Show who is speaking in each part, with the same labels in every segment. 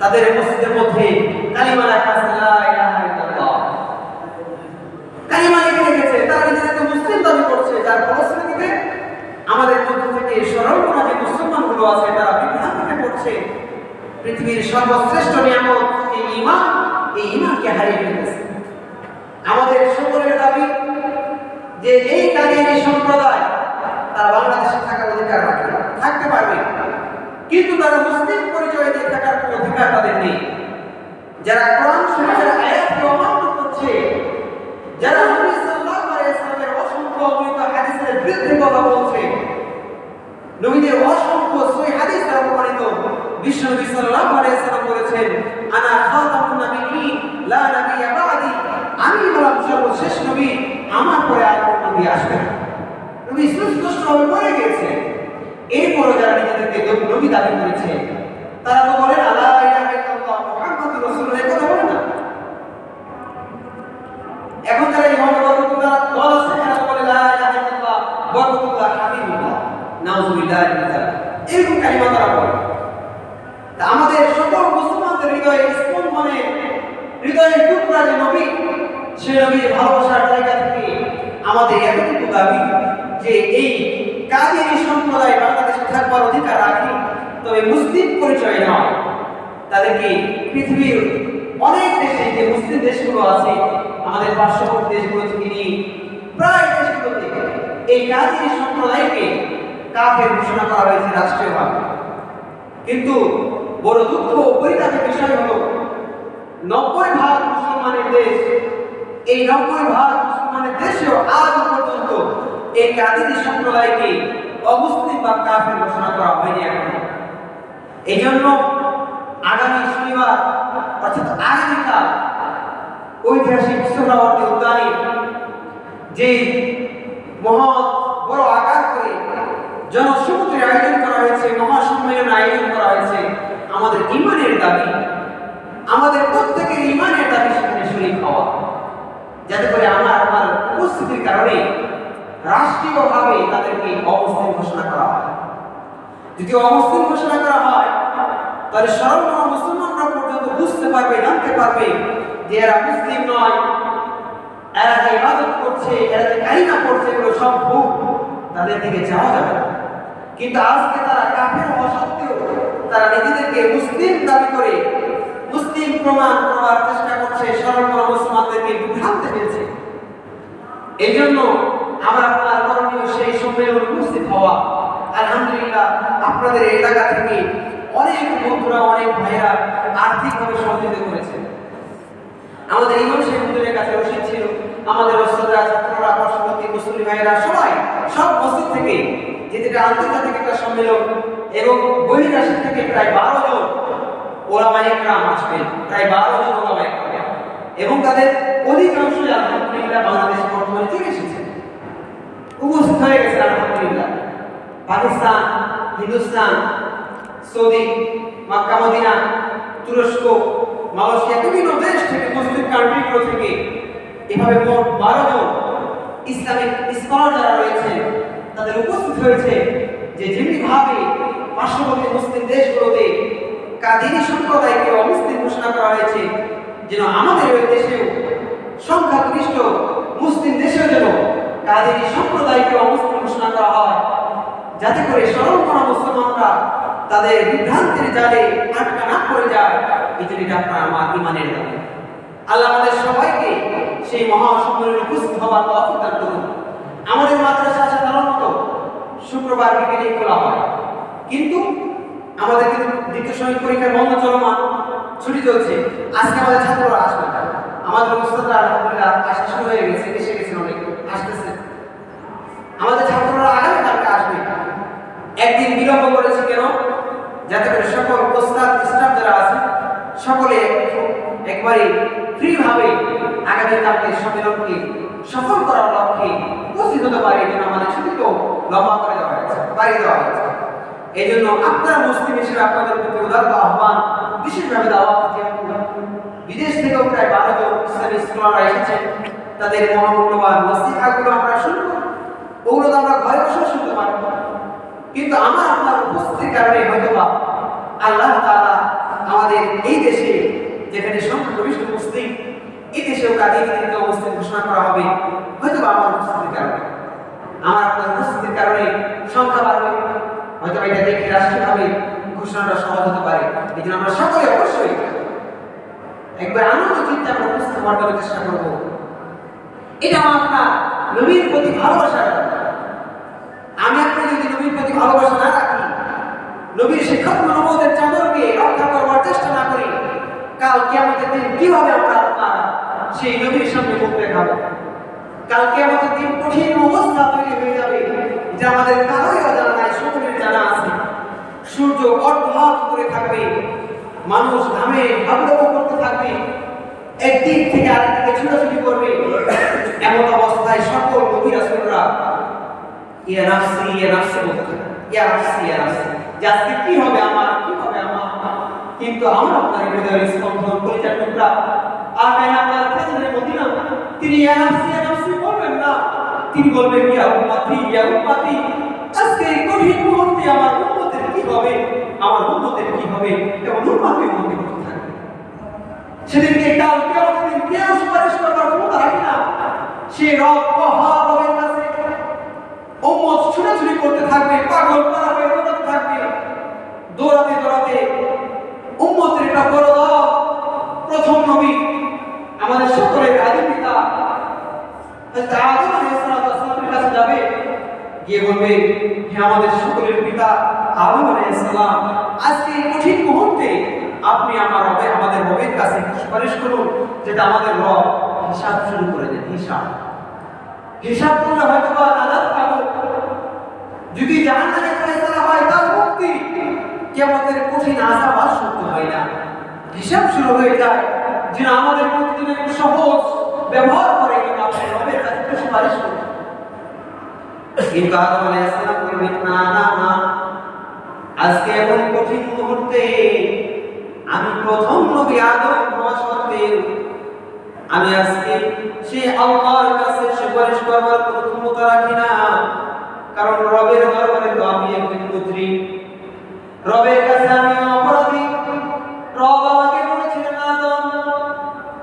Speaker 1: তাদের মসজিদের মধ্যে কালিমা লেখা আছে, লা ইলাহা কালিমা লিখে রেখেছে, তারা নিজেদেরকে মুসলিম দাবি করছে, যার ফলশ্রুতিতে আমাদের মধ্য থেকে সরল যে মুসলমানগুলো আছে, তারা বিভ্রান্তিতে পড়ছে, পৃথিবীর সর্বশ্রেষ্ঠ নিয়ামত এই ইমান এই ইমানকে হারিয়ে ফেলেছে। আমাদের সকলের দাবি যে এই কাদিয়ানি সম্প্রদায় তারা বাংলাদেশে থাকার অধিকার রাখে থাকতে পারবে। কিন্তু তারা মুসলিম পরিচয় দিয়ে থাকার কোনো অধিকার তাদের নেই। যারা কোরআন শরীফের আয়াতকে অমান্য করছে, যারা নবী সাল্লাল্লাহু আলাইহি অসংখ্য অমৃত হাদিসের বিরুদ্ধে কথা বলছে, নবীদের অসংখ্য সই হাদিস দ্বারা প্রমাণিত বিশ্ব নবী সাল্লাল্লাহু আলাইহি বলেছেন, আনা নাবিয়্যিন লা নাবিয়্যা বাদি। আমি হলাম সর্বশেষ নবী, আমার পরে আর কোনো নবী আসবে না। নবী সুস্পষ্টভাবে বলে গিয়েছে এরপরও যারা নিজেদেরকে নবী- দাবি করেছে, তারা তো বলেন এই বলে না। এখন যারা ইমাম বরকতুল্লাহ দল এরা বলে, লা ইলাহা ইল্লাল্লাহ, বরকতুল্লাহ, হাবিবুল্লাহ নাউজুবিল্লাহ মিন এরকম কালিমা তারা বলে। আমাদের সকল মুসলমানদের হৃদয়ে স্পন্দনে হৃদয়ের টুকরা যে নবী, সে নবীর ভালোবাসার জায়গা থেকে আমাদের এতটুকু দাবি যে এই কাদিয়ানি সম্প্রদায় বাংলাদেশে থাকবার অধিকার রাখি। তবে মুসলিম পরিচয় নয় তাদেরকে পৃথিবীর অনেক দেশে যে মুসলিম দেশগুলো আছে, আমাদের পার্শ্ববর্তী দেশগুলো থেকে নিয়ে প্রায় দেশগুলোতে এই কাদিয়ানি সম্প্রদায়কে কাফের ঘোষণা করা হয়েছে রাষ্ট্রীয়ভাবে। কিন্তু বড় দুঃখ পরিতাপের বিষয় হলো, নব্বই ভাগ মুসলমানের দেশ, এই নব্বই ভাগ মুসলমানের দেশেও আজ পর্যন্ত এই কাদিনী সম্প্রদায়কে অমুসলিম বা কাফের ঘোষণা করা হয়নি এখনও। এই জন্য আগামী শনিবার, অর্থাৎ আগামীকাল ঐতিহাসিক সোহরাওয়ার্দী উদ্যানে যে মহৎ বড় আকার করে জনসমুদ্রের আয়োজন করা হয়েছে, মহাসম্মেলন আয়োজন করা হয়েছে, আমাদের ইমানের দাবি, আমাদের প্রত্যেকের ইমানের দাবি সেখানে শরীর হওয়া। যাতে করে আমার আমার উপস্থিতির কারণে রাষ্ট্রীয়ভাবে তাদেরকে অমুসলিম ঘোষণা করা হয়। যদি অমুসলিম ঘোষণা করা হয়, তাহলে সর্বমা মুসলমানরা পর্যন্ত বুঝতে পারবে, জানতে পারবে যে এরা মুসলিম নয়, এরা যে ইবাদত করছে, এরা যে কালিমা করছে, এগুলো সব ভুল, তাদের দিকে যাওয়া যাবে কিন্তু আজকে তারা কাফের হওয়া সত্ত্বেও তারা নিজেদেরকে মুসলিম দাবি করে মুসলিম প্রমাণ করার চেষ্টা করছে সরল মুসলমানদেরকে বিভ্রান্তে ফেলছে এই জন্য আমরা আপনার করণীয় সেই সম্মেলনে উপস্থিত হওয়া, আলহামদুলিল্লাহ আপনাদের এলাকা থেকে অনেক বন্ধুরা, অনেক ভাইরা আর্থিকভাবে সহযোগিতা করেছেন। আমাদের ইমাম সাহেবদের কাছে রসিদ ছিল, আমাদের ওস্তাদরা ছাত্ররা পার্শ্ববর্তী মুসলিম ভাইয়েরা সবাই সব মসজিদ থেকে যেটা আন্তর্জাতিক একটা সম্মেলন এবং বহিরাশি থেকে প্রায় বারো জন ওলামাইকরাম আসবেন, প্রায় বারো জন ওলামাইকরাম এবং তাদের অধিকাংশই আলহামদুলিল্লাহ বাংলাদেশে বর্তমানে এসেছে উপস্থিত হয়ে গেছে আলহামদুলিল্লাহ Pakistan, Hindustan, Saudi, Mecca, Medina, তুরস্ক, মালয়েশিয়া, বিভিন্ন দেশ থেকে মুসলিম কান্ট্রিগুলো থেকে এভাবে মোট বারো জন ইসলামিক স্কলার যারা রয়েছে, তাদের উপস্থিত হয়েছে যে যেমনিভাবে পার্শ্ববর্তী মুসলিম দেশগুলোতে কাদিনী সম্প্রদায়কে অমুসলিম ঘোষণা করা হয়েছে, যেন আমাদের ওই দেশেও সংখ্যাগরিষ্ঠ মুসলিম দেশেও যেন কাদিনী সম্প্রদায়কে অমুসলিম ঘোষণা করা হয়। যাতে করে সরল করা মুসলমানরা তাদের বিভ্রান্তির জালে আটকা না পড়ে যায় আপনার ইমানের দাবি। আল্লাহ আমাদের সবাইকে সেই মহাসম্মেলনে উপস্থিত হওয়ার তৌফিক দান করুন। আমাদের মাদ্রাসা সাধারণত শুক্রবার বিকেলে খোলা হয়। কিন্তু আমাদের কিন্তু দ্বিতীয় শ্রেণির পরীক্ষার বন্ধ চলমান, ছুটি চলছে। আজকে আমাদের ছাত্ররা আসবে আমাদের উস্তাদরা আলহামদুলিল্লাহ শুরু হয়ে গেছে, এসে গেছেন অনেক, আসতেছে। আমাদের আসবে একদিন বিলম্ব করেছে কেন? যাতে করে সকল প্রস্তাব স্টাফ যারা আছে, সকলে একবারে ফ্রি ভাবে আগামী কালকে সম্মেলনকে সফল করার লক্ষ্যে উপস্থিত হতে পারে এই জন্য আমাদের ছুটিকেও লম্বা করে দেওয়া হয়েছে, বাড়িয়ে দেওয়া হয়েছে। এই জন্য আপনারা মুসলিম হিসেবে আপনাদের প্রতি উদারত, আহ্বান, বিশেষভাবে দাওয়াত যেহেতু বিদেশ থেকেও প্রায় বারো জন ইসলামী স্কলাররা এসেছেন তাদের মহামূল্যবান নসিহাগুলো আমরা শুনব। ওগুলো তো আমরা ঘরে বসেও শুনতে পারব। কিন্তু আমার আপনার উপস্থিতির কারণে হয়তো বা আল্লাহ তাআলা আমাদের এই দেশে, যেখানে সংখ্যাগরিষ্ঠ মুসলিম, এই দেশেও কাদিয়ানিদেরকে অবস্থান ঘোষণা করা হবে হয়তো বা আমার উপস্থিতির কারণে। আমার আপনার উপস্থিতির কারণে সংখ্যা বাড়বে হয়তো এটা দেখে রাষ্ট্রীয়ভাবে ঘোষণাটা সহজ হতে পারে। এই জন্য আমরা সকলে অবশ্যই একবার আনন্দ চিন্তা আমরা উপস্থিত হওয়ার চেষ্টা করব। এটা আমার নবীর প্রতি ভালোবাসা আমি আপনি প্রতি ভালোবাসা না রাখি, নবীর শিক্ষক নবদের চাদরকে রক্ষা করবার চেষ্টা না করি, কাল কেমতের দিন কীভাবে আমরা আপনারা সেই নবীর সামনে মুখ দেখাবো। কাল কেমতের দিন কঠিন অবস্থা তৈরি হয়ে যাবে, যে আমাদের কারোই অজানা নাই সকলের জানা আছে। সূর্য অর্ধহাত করে থাকবে, মানুষ ঘামে হাবড়াবো করতে থাকবে, একদিক থেকে আরেকদিকে ছুটাছুটি করবে। এমন অবস্থায় সকল নবী রাসূলরা ইয়া নাফসি, ইয়া আমার, কি কি হবে? আমার উম্মতের কি হবে? এবং না। সে রব মহা রবের কাছে উম্মত ছুটাছুটি করতে থাকবে পাগল পারা হয়ে দৌড়াতে থাকবে দৌড়াতে দৌড়াতে উম্মতের একটা বড় দল প্রথম নবী আমাদের সকলের আদি পিতা হযরত আদম আলাইহিস সালামের কাছে যাবে বলবে, হে আমাদের সকলের পিতা আদম আলাইহিস সালাম, আজকে এই কঠিন মুহূর্তে আপনি আমার রবে, আমাদের রবের কাছে সুপারিশ করুন, যেটা আমাদের রব হিসাব শুরু করে দেন, হিসাব। হিসাব করলে হয়তো বা নাজাত পাবো। যদি জাহান্নামে ফয়সালা হয়, তার মুক্তি কিয়ামতের কঠিন আযাব আর সহ্য হয় না। হিসাব শুরু হয়ে যায় যে না আমাদের একটু সহজ, ব্যবহার করে কিন্তু আপনি রবের কাছে সুপারিশ করুন। কিন্তু আদম আলাইহিস সালাম না না আজকে এমন কঠিন মুহূর্তে আমি প্রথম নবী আদম হওয়া সত্ত্বেও আমি আজকে সেই আল্লাহর কাছে সুপারিশ করবার কোনো ক্ষমতা রাখি না। কারণ রবের দরবারে তো আমি একজন মুজরিম রবের কাছে আমি অপরাধী। রব আমাকে বলেছিলেন, আদম,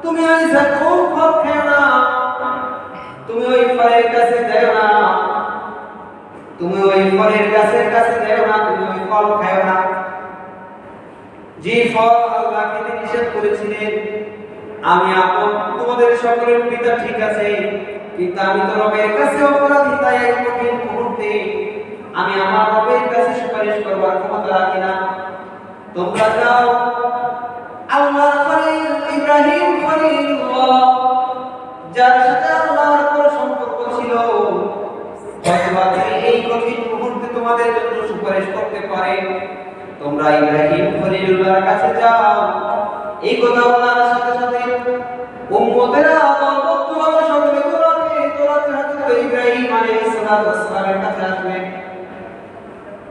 Speaker 1: তুমি ওই কোন ফল খেও না। তুমি ওই ফলের কাছে যাও না। তুমি ওই ফলের গাছের কাছে যাও না, তুমি ওই ফল খাও না। যে ফল আল্লাহ খেতে নিষেধ করেছিলেন, আমি আপন তোমাদের সকলের পিতা ঠিক আছে, কিন্তু আমি তো রবের কাছে অপরাধী, তাই এই কঠিন মুহূর্তে আমি আমার রবের কাছে সুপারিশ করবার ক্ষমতা রাখি না। তোমরা যাও আল্লাহ খলিল ইব্রাহিম খলিলুল্লাহ যার সাথে তোমাদের জন্য সুপারিশ করতে পারে। তোমরা ইব্রাহিম খলিলুল্লাহর কাছে যাও। এই কথা বলার সাথে সাথে উম্মতেরা দলবদ্ধভাবে সকলে দৌড়াতে দৌড়াতে হযরত ইব্রাহিম আলাইহিস সালাতু ওয়াস সালামের কাছে আসবে।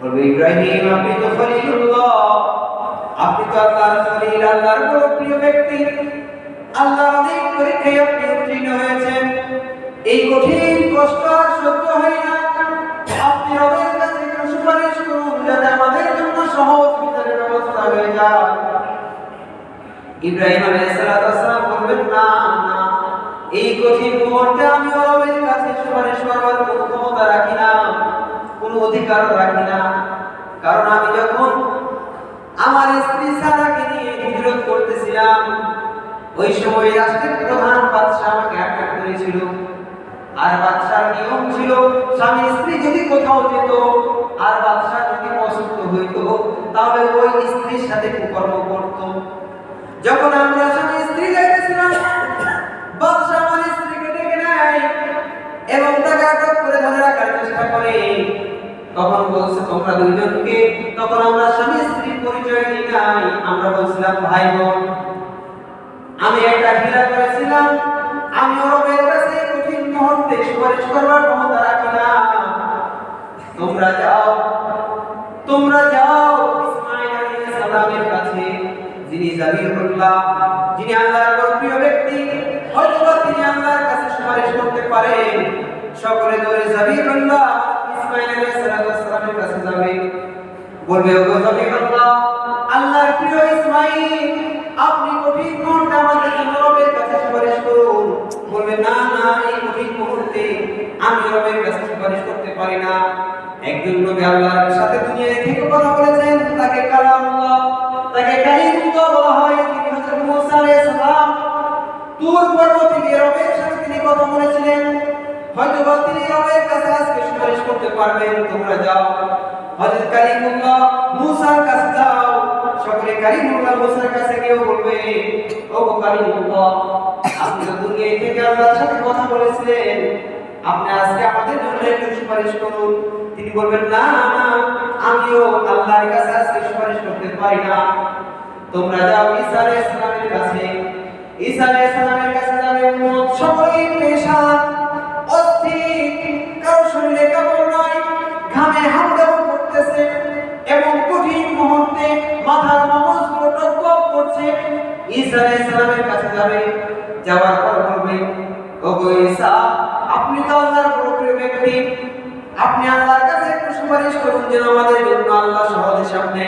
Speaker 1: বলবে, ইব্রাহিম, আপনি তো খলিলুল্লাহ। আপনি তো আল্লাহর খলিল, আল্লাহর বড় প্রিয় ব্যক্তি। আল্লাহর অনেক পরীক্ষায় আপনি উত্তীর্ণ হয়েছেন। এই কঠিন কষ্ট আর সহ্য হয় না। আপনি রবের কাছে একটু যাতে আমাদের জন্য সহজ বিচারের ব্যবস্থা হয়ে যায় ইব্রাহিম আলাইহিস সালাম বলবেন, না না এই কঠিন মুহূর্তে আমি রবের কাছে সুপারিশ করবার কোনো ক্ষমতা রাখি না, কোনো অধিকার রাখি না। কারণ আমি যখন আমার স্ত্রী সারাকে নিয়ে হিজরত করতেছিলাম, ওই সময় রাষ্ট্রের প্রধান বাদশাহ আমাকে আটক করেছিল। আর বাদশার নিয়ম ছিল, স্বামী স্ত্রী যদি কোথাও যেত আর বাদশাহ যদি পছন্দ হইতো তাহলে ওই স্ত্রীর সাথে কুকর্ম করত। যখন আমরা স্বামী স্ত্রী যাইতেছিলাম বাদশাহ আমার স্ত্রীকে ডেকে নেয়। এবং তাকে আটক করে ধরে রাখার চেষ্টা করে। তখন বলছে, তোমরা দুইজনকে তখন আমরা স্বামী স্ত্রীর পরিচয় দিই নাই আমরা বলছিলাম, ভাই বোন, আমি একটা হিলা করেছিলাম। আমি রবের কাছে কঠিন মুহূর্তে সুপারিশ করবার ক্ষমতা রাখি না। তোমরা যাও। তোমরা যাও। ইসমাইল আলাইহিস সালামের কাছে, যিনি জাবিরুল্লাহ যিনি আল্লাহর প্রিয় ব্যক্তি, হয়তোবা তিনি আল্লাহর কাছে সুপারিশ করতে পারেন। সকলে ধরে জাবিরুল্লাহ ইসমাইল আলাইহিস সালামের কাছে যাবে। বলবে, ওগো জাবিরুল্লাহ আল্লাহর প্রিয় ইসমাইল, আপনি কঠিন মুহূর্তে আমাদের জন্য রবের কাছে সুপারিশ করুন। বলবে, না না, এই কঠিন মুহূর্তে আমি রবের কাছে সুপারিশ করতে পারি না। একজন আল্লাহর সাথে দুনিয়ায় থেকে কথা বলেছেন? তাকে কালামুল্লাহ, তাকে কালিমুল্লাহ বলা হয়। তিনি হযরত মুসা আলাইহিস সালাম। তুর পর্বত থেকে রবের সাথে তিনি কথা বলেছিলেন। হয়তো বা তিনি রবের কাছে আজকে সুপারিশ করতে পারবেন। তোমরা যাও। হযরত কালিমুল্লাহ মুসার কাছে যাও। সকলে কালিমুল্লাহ মুসার কাছে গিয়ে বলবে, ও কালিমুল্লাহ, আপনি তো দুনিয়া থেকে আল্লাহর সাথে কথা বলেছিলেন। আপনি আজকে আমাদের জন্য একটু সুপারিশ করুন। তিনি বলবেন, না না আমিও আল্লাহর কাছে আজকে সুপারিশ করতে পারি না। তোমরা যাও ঈসা আলাইহিস সালামের কাছে। ঈসা আলাইহিস সালামের কাছে যাবে উম্মত সকলেই পেশান অস্থির, কারও শরীরে কাপড় নাই, ঘামে হামদাও করতেছে এবং কঠিন মুহূর্তে মাথার মগজগুলো টকবক করছে। ঈসা আলাইহিস সালামের কাছে যাবে, যাওয়ার পর বলবে, ওগো ঈসা, আপনি তো আল্লাহর প্রিয় ব্যক্তি। আপনি আল্লাহর কাছে একটু সুপারিশ করুন যেন আমাদের জন্য আল্লাহ সহজে সামনে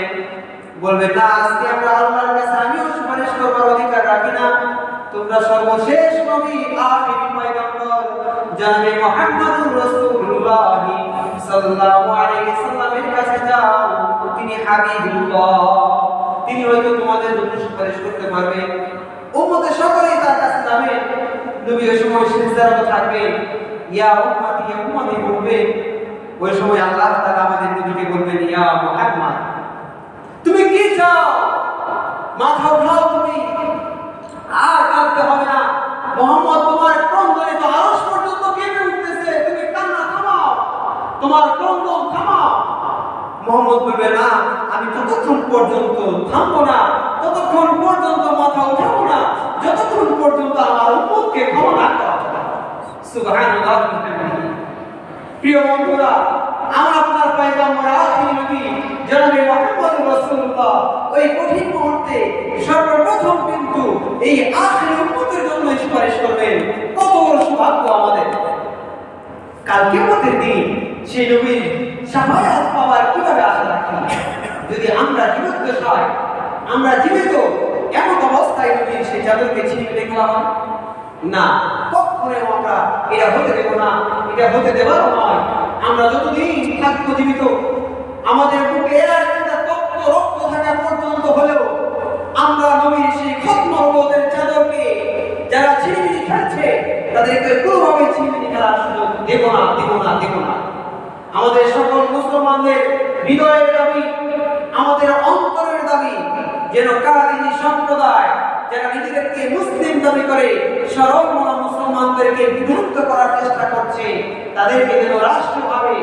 Speaker 1: বলবে না, আজকে আমরা আল্লাহর কাছে আমিও সুপারিশ করবার অধিকার রাখি না। তোমরা সর্বশেষ নবী আখিরি পয়গম্বর, জানাবে মুহাম্মদুর রাসূলুল্লাহ সাল্লাল্লাহু আলাইহি সাল্লামের কাছে যাও, তিনি হাবিবুল্লাহ। তিনি হয়তো তোমাদের জন্য সুপারিশ করতে পারবে। উম্মতে সকলেই তার কাছে যাবে। নবী ওই সময় সিজদারত থাকবে। ইয়া উম্মতি ইয়া উম্মতি বলবে ওই সময় আল্লাহ তাআলা আমাদের নবীকে বলবেন ইয়া মুহাম্মদ, তুমি কি চাও? মাথা উঠাও তুমি। আর কাঁদতে হবে না। মোহাম্মদ তোমার ক্রন্দনে তো আরশ পর্যন্ত কেঁপে উঠতেছে। তুমি কান্না থামাও। তোমার ক্রন্দন থামাও। মোহাম্মদ বলবে, না, আমি ততক্ষণ পর্যন্ত থামবো না। ততক্ষণ পর্যন্ত মাথা উঠাবো না। যতক্ষণ পর্যন্ত আমার উম্মতকে ক্ষমা করা। সুবহানাল্লাহ প্রিয় বন্ধুরা, আমরা আপনার পয়গম্বর আখির নবী, জনাবে মুহাম্মদ রাসূলুল্লাহ, ওই কঠিন মুহূর্তে সর্বপ্রথম কিন্তু এই আখির উম্মতের জন্য সুপারিশ করবেন কত বড় সৌভাগ্য আমাদের। কাল কিয়ামতের দিন, সেই নবীর সাফায়াত পাওয়ার কীভাবে আশা রাখি? যদি আমরা জীবিত হয় আমরা জীবিত এমন অবস্থায় নবীর সেই চাদরকে ছিনিয়ে দেখলাম না কখনো আমরা এটা হতে দেব না, এটা হতে দেবারও নয়। আমরা যতদিন থাকব জীবিত, আমাদের বুকে তপ্ত রক্ত থাকা পর্যন্ত হলেও আমরা নবীর সেই খত্ম রবতের চাদরকে যারা ছিনিমিনি খেলছে, তাদেরকে কোনোভাবে ছিনিমিনি খেলার সুযোগ দেব না দেব না দেব না। আমাদের সকল মুসলমানদের হৃদয়ের দাবি, আমাদের অন্তরের দাবি, যেন কাদিনী সম্প্রদায় যারা নিজেদেরকে মুসলিম দাবি করে সরল মুসলমানদেরকে বিভক্ত করার চেষ্টা করছে, তাদেরকে যেন রাষ্ট্রভাবে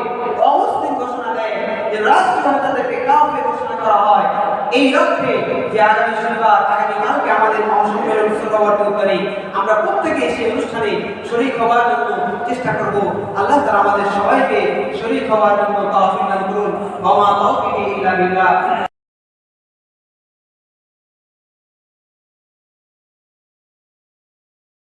Speaker 1: অমুসলিম ঘোষণা দেয় যেন রাষ্ট্রভাবে তাদেরকে কাউকে ঘোষণা করা হয়। এই লক্ষ্যে যে আগামী শনিবার, আগামী কালকে আমাদের মহাসম্মেলন শুরু করি আমরা প্রত্যেকে সেই অনুষ্ঠানে শরীর হওয়ার জন্য চেষ্টা করব। আল্লাহ তাআলা আমাদের সবাইকে শরীর হওয়ার জন্য দান করুন। তৌফিকি বিল্লাহ।